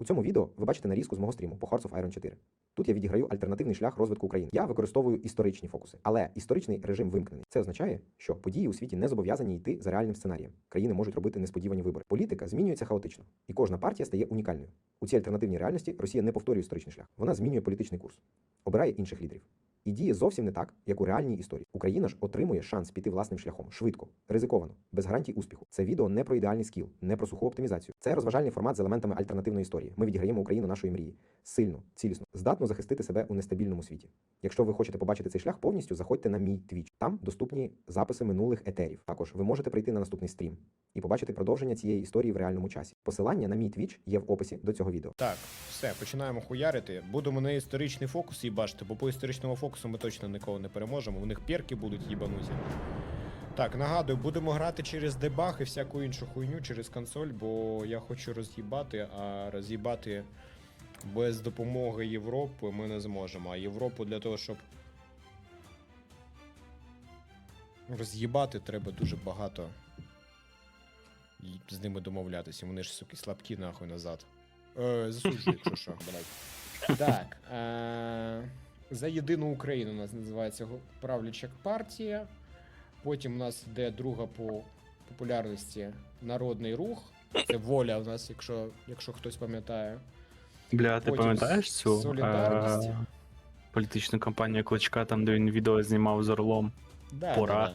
У цьому відео ви бачите нарізку з мого стріму по Hearts of Iron 4. Тут я відіграю альтернативний шлях розвитку України. Я використовую історичні фокуси, але історичний режим вимкнений. Це означає, що події у світі не зобов'язані йти за реальним сценарієм. Країни можуть робити несподівані вибори. Політика змінюється хаотично, і кожна партія стає унікальною. У цій альтернативній реальності Росія не повторює історичний шлях. Вона змінює політичний курс, обирає інших лідерів. І діє зовсім не так, як у реальній історії. Україна ж отримує шанс піти власним шляхом швидко, ризиковано, без гарантій успіху. Це відео не про ідеальний скіл, не про суху оптимізацію. Це розважальний формат з елементами альтернативної історії. Ми відіграємо Україну нашої мрії сильно, цілісно, здатно захистити себе у нестабільному світі. Якщо ви хочете побачити цей шлях повністю, заходьте на мій твіч. Там доступні записи минулих етерів. Також ви можете прийти на наступний стрім і побачити продовження цієї історії в реальному часі. Посилання на мій твіч є в описі до цього відео. Так, все, починаємо хуярити. Будемо на історичний фокус їбашити, бо по історичному фокусу ми точно нікого не переможемо. У них перки будуть їбануті. Так, нагадую, будемо грати через дебаг і всяку іншу хуйню через консоль, бо я хочу роз'їбати, а роз'їбати без допомоги Європи ми не зможемо. А Європу для того, щоб роз'їбати, треба дуже багато з ними домовлятися. Вони ж суки слабкі нахуй назад. Е, засуджую, якщо що, блядь. Так. Е, за єдину Україну у нас називається правляча партія. Потім у нас йде друга по популярності Народний рух. Це воля у нас, якщо, якщо хтось пам'ятає. Бля, ти Потім пам'ятаєш цю солідарність. е, політичну кампанію Кличка, там, де він відео знімав з Орлом? Да, Пора. Да, да.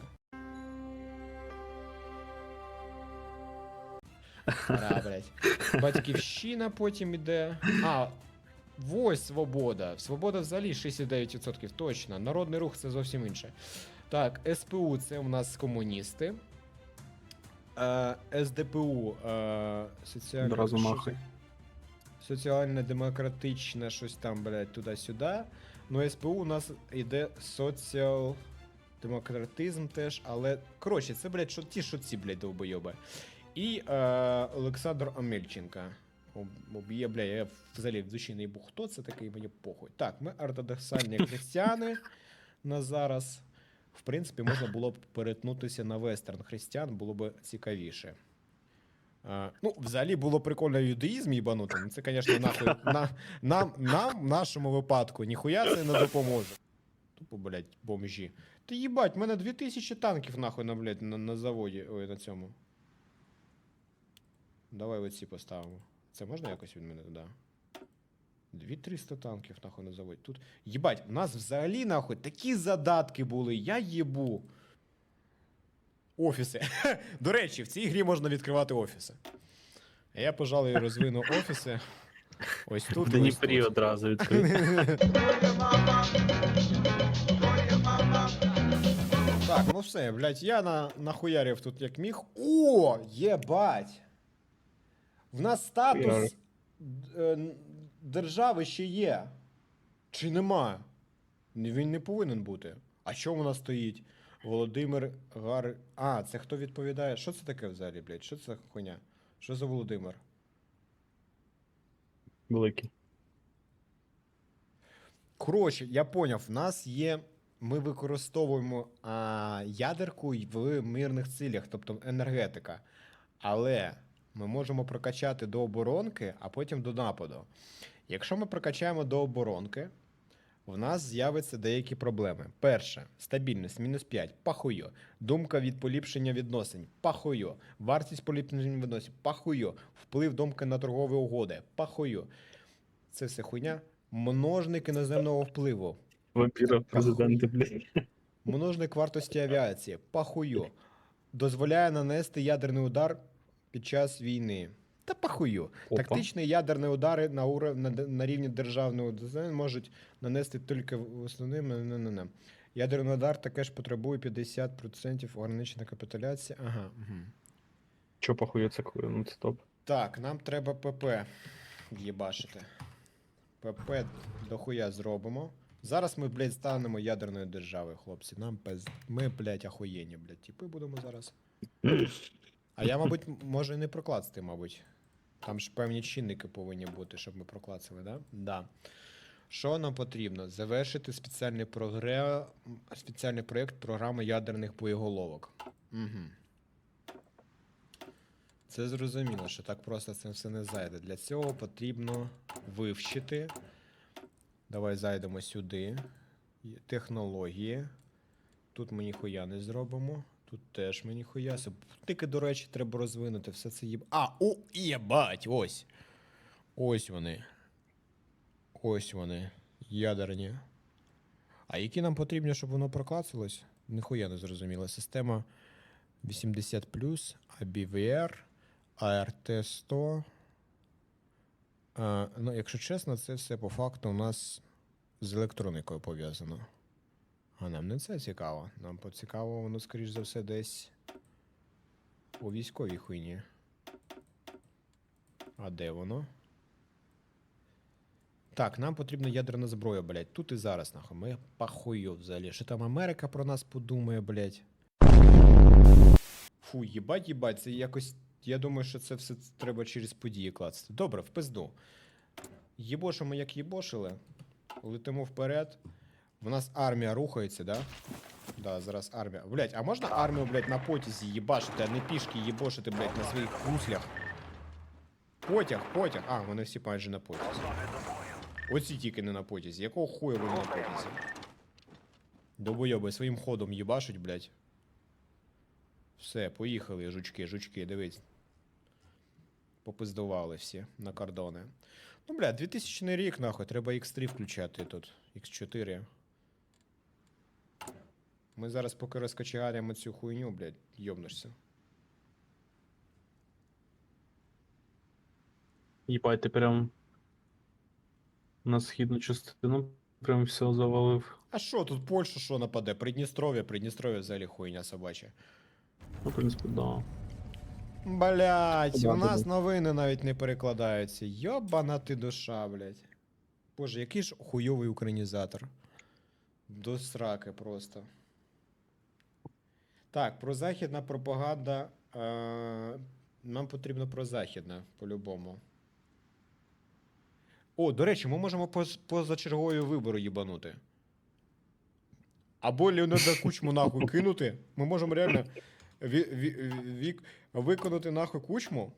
Пора, блядь. Батьківщина потім іде. А, ось свобода. Свобода взагалі 69%, точно. Народний рух це зовсім інше. Так, СПУ це у нас комуністи. Е, СДПУ е, соціально. Одразу махай. Соціально-демократичне щось там, блядь, туди-сюди. Ну, СПУ у нас йде соціал. Демократизм теж, але. Коротше, це, блядь, що ті, що ці, блядь, довбойоби. І е, Олександр Омельченко. Об- Об'є, бля, я взагалі в душі не їбу, хто це такий, мені похуй. Так, ми ортодоксальні християни на зараз. В принципі, можна було б перетнутися на вестерн християн, було б цікавіше. А, ну, взагалі було прикольно юдаїзм їбанути. Ну, це, звісно, нахуй. На, нам, нам, в нашому випадку, ніхуя це не допоможе. Тупо, блядь, бомжі. Ти їбать, в мене 2000 танків нахуй на, блядь, на, на заводі, ой, на цьому. Давай оці поставимо. Це можна якось від мене туди? 2300 танків нахуй на заводі. Тут. Їбать, у нас взагалі нахуй такі задатки були, я їбу. Офіси. До речі, в цій грі можна відкривати офіси. А Я, пожалуй, розвину офіси. Ось тут. В ось Дніпрі тут. одразу відкрив. Так, ну все, блядь, я на, нахуярив тут як міг. О, єбать! В нас статус е, держави ще є. Чи нема? Він не повинен бути. А що у нас стоїть? Володимир Гар. А, це хто відповідає? Що це таке взагалі, блядь? Що це за хуйня? Що за Володимир? Великий. Коротше, я поняв, в нас є. Ми використовуємо а, ядерку в мирних цілях, тобто енергетика. Але ми можемо прокачати до оборонки, а потім до нападу. Якщо ми прокачаємо до оборонки, в нас з'являться деякі проблеми. Перше, стабільність мінус 5, пахую. Думка від поліпшення відносин, пахую. Вартість поліпшення відносин, пахую. Вплив думки на торгові угоди, пахую. Це все хуйня. Множник іноземного впливу. Вампіра президента, блядь. Множник вартості авіації. Пахую. Дозволяє нанести ядерний удар під час війни. Та пахую. Опа. Тактичні ядерні удари на, уров... на, на рівні державного дизайну можуть нанести тільки в основним. Не, не, не. Ядерний удар таке ж потребує 50% ограничена капітуляція. Ага. Угу. Чо похує це коли? Ну це топ. Так, нам треба ПП в'єбашити. ПП дохуя зробимо. Зараз ми, блядь, станемо ядерною державою, хлопці. Нам пиз... Ми, блядь, ахуєнні, блядь, типи будемо зараз. А я, мабуть, м- може і не прокласти, мабуть. Там ж певні чинники повинні бути, щоб ми проклацали, да? Да. Що нам потрібно? Завершити спеціальний, прогре... спеціальний проєкт програми ядерних боєголовок. Угу. Це зрозуміло, що так просто це все не зайде. Для цього потрібно вивчити. Давай зайдемо сюди. Технології. Тут ми ніхуя не зробимо. Тут теж ми ніхуя. Супутники, до речі, треба розвинути. Все це їб. А, о, єбать! Ось. Ось вони. Ось вони. Ядерні. А які нам потрібні, щоб воно проклацалось? Ніхуя не зрозуміла. Система 80, ABVR, ART100. А, ну, якщо чесно, це все по факту у нас з електроникою пов'язано. А нам не це цікаво. Нам поцікаво, воно, скоріш за все, десь у військовій хуйні. А де воно? Так, нам потрібна ядерна зброя, блядь. Тут і зараз, нахуй. Ми похую взагалі. Що там Америка про нас подумає, блядь. Фу, їбать, їбать, це якось. Я думаю, що це все треба через події клацати. Добре, в пизду. Єбошимо, як їбошили. Летимо вперед. В нас армія рухається, да? Да, зараз армія. Блять, а можна армію, блядь, на потязі їбашити, а не пішки їбошити, блядь, на своїх гуслях? Потяг, потяг. А, вони всі майже на потязі. Оці тільки не на потязі. Якого хуя вони на потязі? Добойоби своїм ходом їбашуть, блядь. Все, поїхали, жучки, жучки, дивись. Попиздували всі на кордони. Ну, бля, 2000 рік, нахуй, треба X3 включати тут. X4. Ми зараз поки розкачаємо цю хуйню, блядь, йобнешся. Їбать, ти прям на східну частину прям все завалив. А що, тут Польща що нападе? Придністров'я, Придністров'я взагалі хуйня собача. Ну, в принципі, да. Блять, у нас новини навіть не перекладаються. Йобана ти душа, блять. Боже, який ж хуйовий українізатор. До сраки просто. Так, про західна пропаганда. Е- нам потрібно про західне, по-любому. О, до речі, ми можемо поз- позачергові вибори їбанути. Або Леонида Кучму нахуй кинути. Ми можемо реально ві- ві- вік, виконати нахуй кучму.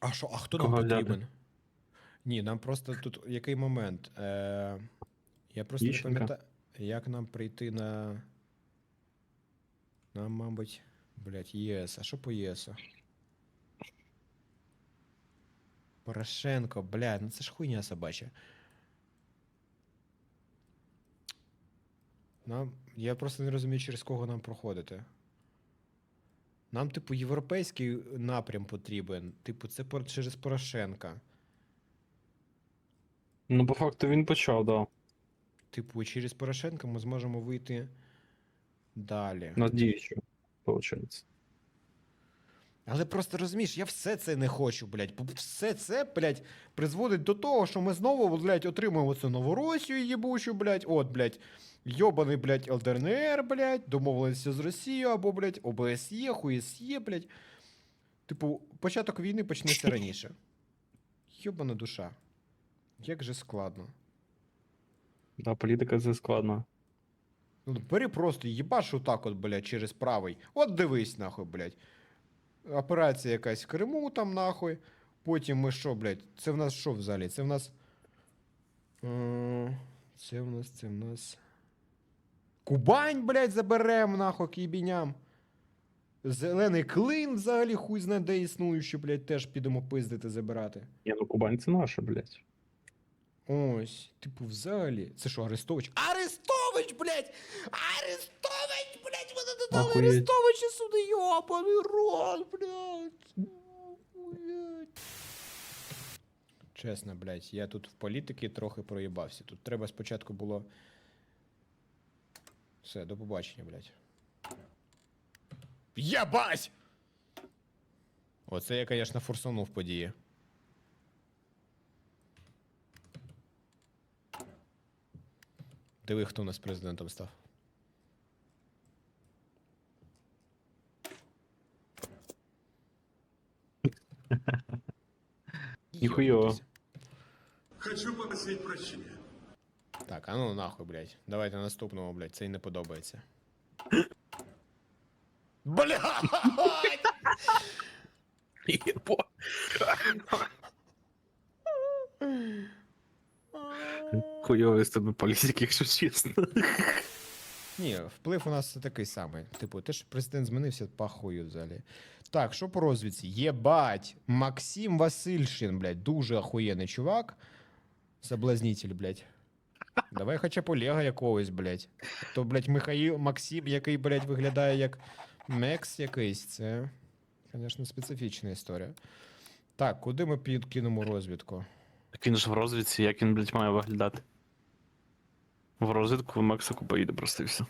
А що, а хто нам Кого потрібен? Ні, нам просто тут який момент. Е, я просто не пам'ятаю, як нам прийти на. Нам, мабуть, блять, ЄС. А що по ЄСу? Порошенко, блядь, ну це ж хуйня собача. Нам. Я просто не розумію, через кого нам проходити. Нам, типу, європейський напрям потрібен. Типу, це через Порошенка. Ну, по факту він почав, да. Типу, через Порошенка ми зможемо вийти далі. На діючу, виходить. Але просто розумієш, я все це не хочу, блядь. Бо все це, блядь, призводить до того, що ми знову, блядь, отримуємо цю Новоросію їбучу, блядь. От, блядь, йобаний, блядь, ЛДНР, блядь, домовилися з Росією або, блядь, ОБСЄ, ХУСЄ, блядь. Типу, початок війни почнеться раніше. Йобана душа. Як же складно. Да, політика це складно. Ну, бери просто їбаш отак от, блядь, через правий. От дивись, нахуй, блядь. Операція якась в Криму там, нахуй. Потім ми що, блядь? Це в нас що взагалі? Це в нас. Е, Це в нас, це в нас. Кубань, блядь, заберем, нахуй, к їбіням. Зелений клин взагалі хуй знає, де існуючий, блядь, теж підемо пиздити, забирати. Ні, ну Кубань це наша, блядь. Ось, типу, взагалі. Це що, Арестович? Арестович, блядь! Арестович, блядь! Вони додали Охуєть. Арестовича сюди, йобаний рот, блядь! Чесно, блядь, я тут в політики трохи проїбався. Тут треба спочатку було. Все, до побачення, блядь. Єбать! Оце я, конечно, форсанув події. Диви, хто у нас президентом став. Ніхуйово. Йобнутися. Хочу попросить прощения. Так, а ну нахуй, блядь. Давайте наступного, блядь, це й не подобається. Блядь! Єбо. Хуйовий з тебе політик, якщо чесно. Ні, вплив у нас такий самий. Типу, те, що президент змінився, пахую взагалі. Так, що по розвідці? Єбать! Максим Васильшин, блядь, дуже охуєнний чувак. Соблазнитель, блядь. Давай хоча б Олега якогось, блядь. То, блядь, Михаїл Максим, який, блядь, виглядає як Мекс якийсь. Це, звісно, специфічна історія. Так, куди ми підкинемо розвідку? Так він ж в розвідці, як він, блядь, має виглядати? В розвідку в Мексику поїде все.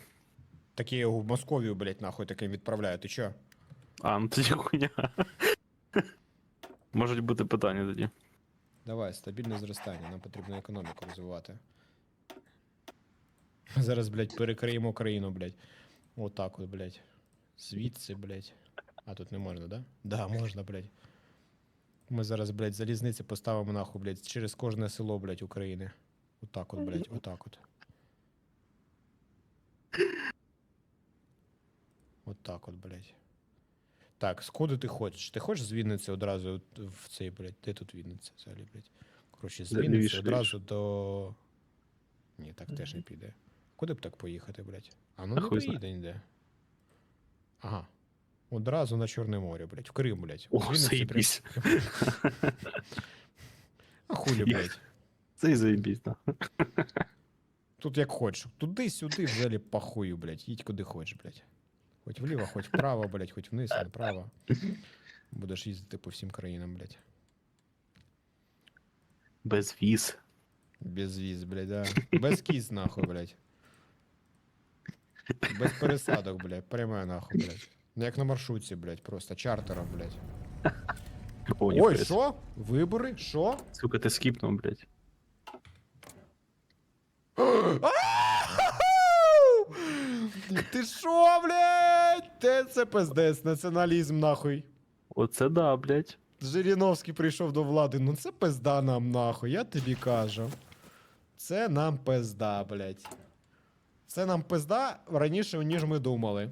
Так я його в Московію, блядь, нахуй таким відправляю. Ти чо? А, ну тоді хуйня. Можуть бути питання тоді. Давай, стабільне зростання, нам потрібно економіку розвивати. Зараз, блядь, перекриємо країну, блядь. Отак от, блядь. Звідси, блядь. А тут не можна, да? Да, можна, блядь. Ми зараз, блядь, залізниці поставимо нахуй, блядь, через кожне село, блядь, України. Отак от, блядь, отак от. Отак от, блядь. Так, скуди ти хочеш? Ти хочеш з Вінниці одразу в цей, блядь, де тут Вінниця взагалі, блядь? Коротше, з Вінниці одразу до. Ні, так теж не піде. Куди б так поїхати, блядь? А ну не поїде ніде. Ага. Одразу на Чорне море, блядь, в Крим, блядь. О, З Вінниці прям- заєбісь. А хулі, блядь. Це і заєбісь, да. Тут як хочеш. Туди-сюди взагалі похую, блядь. Їдь куди хочеш, блядь. Хоч вліво, хоч вправо, блядь, хоч вниз, направо. Будеш їздити по всім країнам, блядь. Без віз. Без віз, блядь, да. Без кіз, нахуй, блядь. Без пересадок, блядь. Прямо нахуй, блядь. Ну як на маршрутці, блядь, просто чартером, блядь. Ой, ніхуя. що? Вибори? Що? Сука, ти скіпнув, блядь. Ти що, блядь? Те це пиздець, націоналізм, нахуй. Оце да, блядь. Жириновський прийшов до влади. Ну це пизда нам нахуй, я тобі кажу. Це нам пизда, блядь. Це нам пизда раніше, ніж ми думали.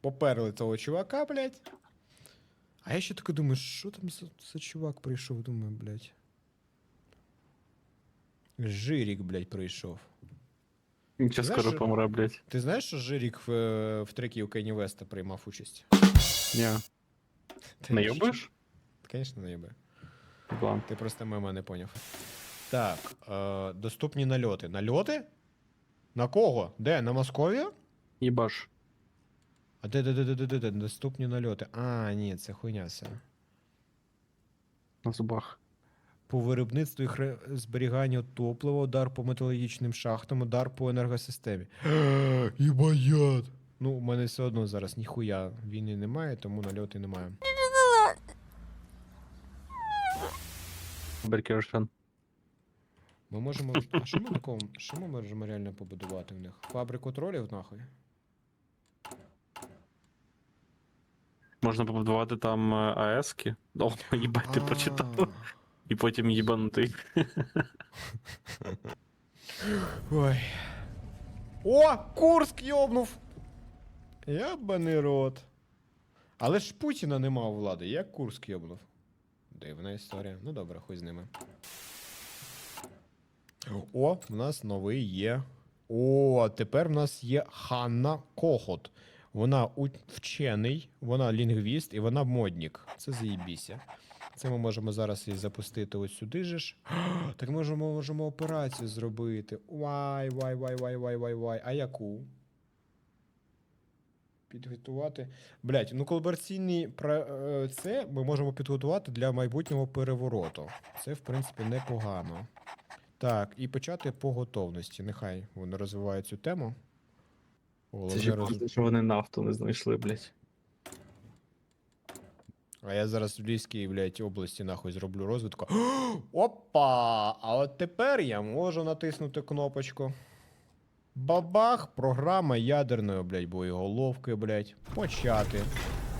Поперли того чувака, блядь. А я ще таки думаю, що там за, за чувак прийшов, думаю, блядь. Жирік, блядь, прийшов. Нічого Знаєш, скоро помре, блядь. Ти знаєш, що Жирік в, в трекі у Кенні Веста приймав участь? Ні. Ти йобиш? Звісно, не їбе. Ти просто мема не поняв. Так, е, доступні нальоти. Нальоти? На кого? Де? На Московію? Їбаш. А де де де де де де де доступні нальоти? А, ні, це хуйня все. На зубах. По виробництву і хре- зберіганню топлива, удар по металургічним шахтам, удар по енергосистемі. Єбаят! Ну, у мене все одно зараз ніхуя війни немає, тому нальоти немає. Беркершен. Ми можемо. А що ми такому? Що ми можемо реально побудувати в них? Фабрику тролів, нахуй? Можна побудувати там е, АЕСки. О, їбать, ти прочитав. І потім їбанути. Ой. О, Курск йобнув! Ябаний рот. Але ж Путіна нема у влади. Як Курск йобнув? Дивна історія. Ну добре, хуй з ними. О, в нас новий є. О, тепер в нас є Ханна Кохот. Вона вчений, вона лінгвіст і вона моднік. Це заєбіся. Це ми можемо зараз і запустити ось сюди же ж. Так можемо, можемо операцію зробити. Вай, вай, вай, вай, вай, вай, вай. А яку? Підготувати. Блять, ну колабораційні е, це ми можемо підготувати для майбутнього перевороту. Це, в принципі, непогано. Так, і почати по готовності. Нехай вони розвивають цю тему. Це роз... що вони нафту не знайшли, блядь. А я зараз в Львівській, блядь, області нахуй зроблю розвитку. Опа! А от тепер я можу натиснути кнопочку. Бабах, програма ядерної, блядь, боєголовки, блядь. Почати.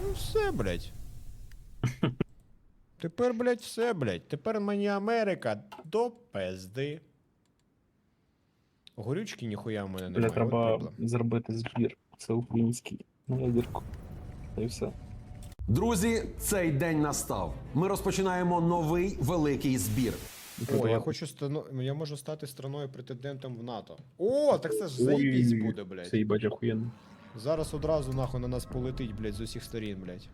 Ну все, блядь. Тепер, блядь, все, блядь. Тепер мені Америка до пизди. Горючки ніхуя в мене Бля, немає. треба зробити збір. Це український на ядерку. Та й все. Друзі, цей день настав. Ми розпочинаємо новий великий збір. О, я хочу стано... я можу стати страною претендентом в НАТО. О, так це ж заєбісь буде, блядь. Це їбать охуєнно. Зараз одразу нахуй на нас полетить, блядь, з усіх сторін, блядь.